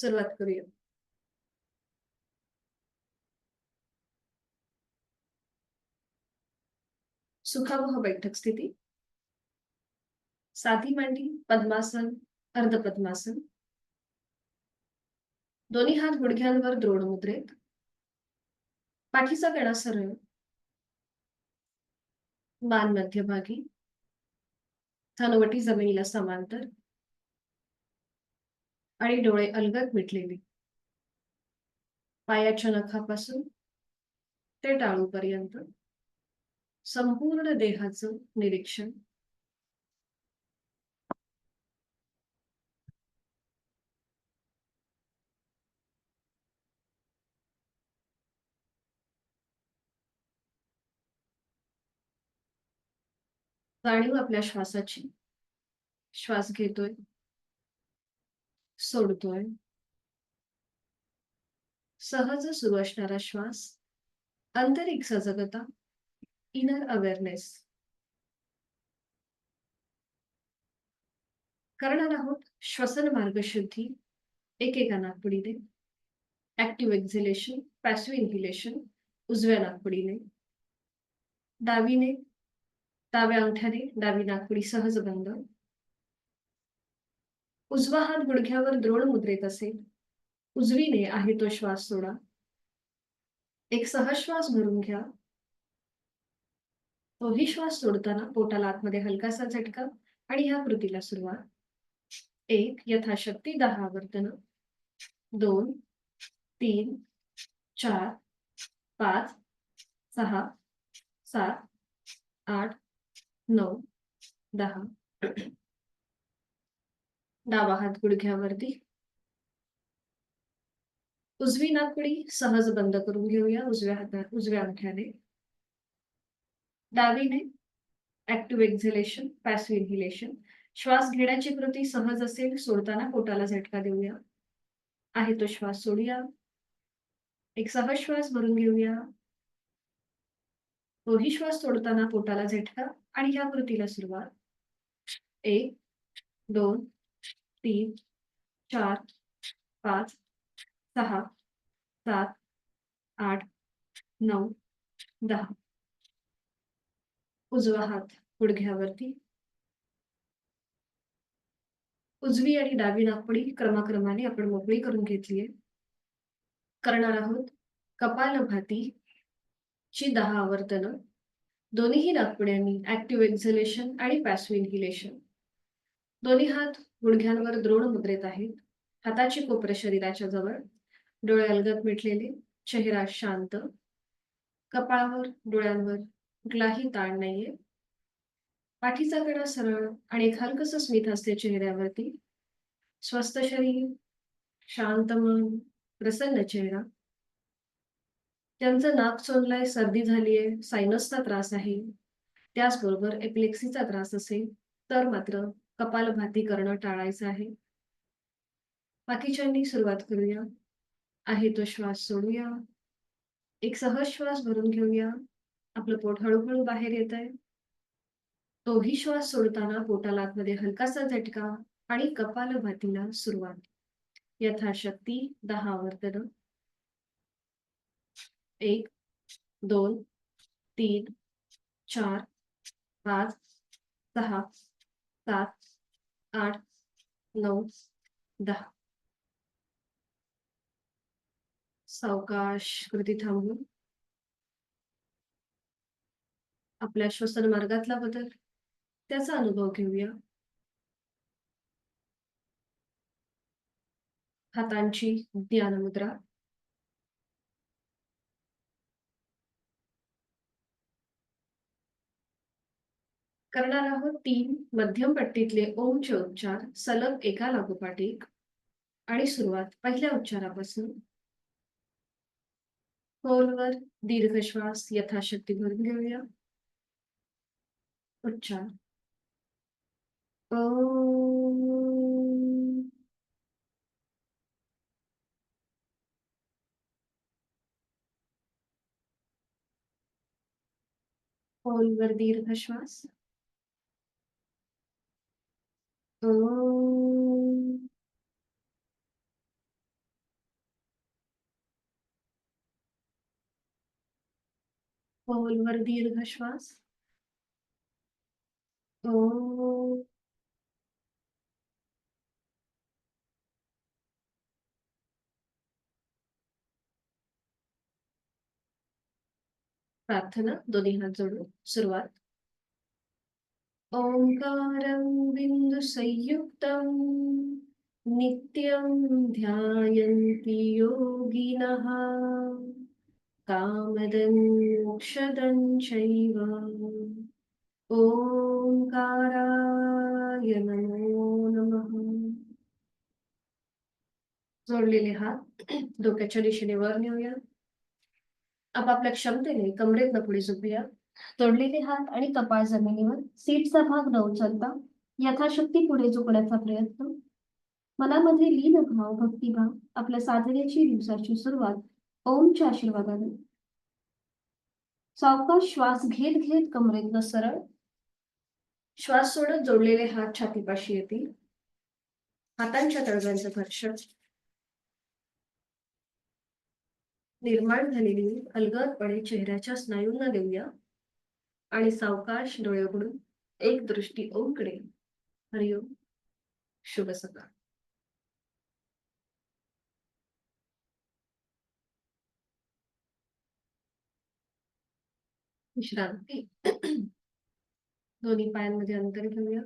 सुरुवात करूया. सुखावह बैठक स्थिती. साधी मांडी पद्मासन अर्ध पद्मासन दोन्ही हात गुडघ्यांवर द्रोण मुद्रेत. पाठीचा कणा सरळ. मान मध्यभागी. थनवटी जमिनीला समांतर. आणि डोळे अलगद मिटलेले. पायाच्या नखापासून ते टाळूपर्यंत संपूर्ण देहाचं निरीक्षण. जाणीव आपल्या श्वासाची. श्वास घेतोय. सोडतोय. सहज सुरू असणारा श्वास आंतरिक सजगता इनर अवेअरनेस करणार आहोत श्वसन मार्गशुद्धी एकेका नागपुडीने. ऍक्टिव्ह एक्झिलेशन पॅसिव्ह इन्हिलेशन उजव्या नागपुडीने. डावीने डाव्या अंगठ्याने डावी नागपुडी सहज बंद. उजवा हात गुडघ्यावर द्रोण मुद्रेत असेल. उजवीने आहे तो श्वास सोडा. एक सहश्वास भरून घ्या. तोही श्वास सोडताना पोटाला आतमध्ये हलकासा झटका आणि ह्या कृतीला सुरुवात. एक यथाशक्ती दहा आवर्तन. दोन तीन चार पाच सहा सात आठ नऊ दहा. डावा हात गुडघ्यावरती. उजवी नाकडी सहज बंद करून घेऊया उजव्या हातात उजव्या अंगठ्याने. डावीने ऍक्टिव्ह एक्झिलेशन पॅसिव्ह इन्हिलेशन श्वास घेण्याची कृती सहज असेल सोडताना पोटाला झटका देऊया. आहे तो श्वास सोडूया. एक सहज श्वास भरून घेऊया. तोही श्वास सोडताना पोटाला झटका आणि ह्या कृतीला सुरुवात. एक दोन तीन चार पाच सहा सात आठ नऊ दहा. उजवा हात गुडघ्यावरती उजवी आणि डावी नागपुडी क्रमाक्रमाने आपण मोकळी करून घेतलीये. करणार आहोत कपालभाती ची दहा आवर्तन. दोन्हीही नागपुड्यांनी ऍक्टिव्ह एक्झलेशन आणि पॅसिव्ह इन्हिलेशन दोन्ही हात गुडघ्यांवर द्रोण मुद्रेत आहेत. हाताची कोपरे शरीराच्या जवळ. डोळे अलगत मिटलेले. चेहरा शांत. कपाळावर डोळ्यांवर कुठलाही ताण नाहीये. पाठीचा कडा सरळ आणि एक हलकस स्मित असते चेहऱ्यावरती. स्वस्थ शरीर शांत मन प्रसन्न चेहरा. त्यांचं नाक चोंदलंय सर्दी झालीये सायनसचा त्रास आहे. त्याचबरोबर एपिलेक्सीचा त्रास असेल तर मात्र कपालभाती करणं टाळायचं आहे. बाकीच्यांनी सुरुवात करूया. आहे तो श्वास सोडूया. एक सहज श्वास भरून घेऊया. आपलं पोट हळूहळू बाहेर येत आहे. तोही श्वास सोडताना पोटाला आतमध्ये हलकासा झटका आणि कपालभातीला सुरुवात. यथाशक्ती दहा आवर्तन एक दोन तीन चार पाच सहा सात आठ नऊ दहा. सावकाश कृती थांबून आपल्या श्वसन मार्गातला बदल. त्याचा अनुभव घेऊया. हातांची ज्ञानमुद्रा. करणार आहोत तीन मध्यम पट्टीतले ओमचे उच्चार सलग एका लागोपाठ एक आणि सुरुवात पहिल्या उच्चारापासून. खोलवर दीर्घ श्वास यथाशक्ती भरून घेऊया. उच्चार. ओम. खोलवर दीर्घ श्वास. खोलवर दीर्घ श्वास ओ प्रार्थना दोन्ही हात जोडून सुरुवात. ओंकारं बिन्दुसंयुक्तं नित्यं ध्यायन्ति योगिनः। कामदं मोक्षदं चैव। ओंकाराय नमो नमः। जोडलेले हात डोक्याच्या दिशेने वर नेऊया. आपापल्या क्षमतेने कमरेतनं पुढे झोपूया तोडलेले हात आणि कपाळ जमिनीवर सीटचा भाग न उचलता यथाशक्ती पुढे झुकण्याचा प्रयत्न. मनामध्ये लीन भाव भक्तिभाव आपल्या साधनेची दिवसाची सुरुवात ओमच्या आशीर्वादाने. सावकाश श्वास घेत घेत कमरेतनं सरळ श्वास सोडत जोडलेले हात छातीपाशी येतील. हातांच्या तळव्यांचं घर्षण. निर्माण झालेली अलगदपणे चेहऱ्याच्या स्नायूंना देऊया. आणि सावकाश डोळे उघडून एक दृष्टी ओमकडे हरिओम. शुभ सकाळ. विश्रांती. दोन्ही पायांमध्ये अंतर घेऊया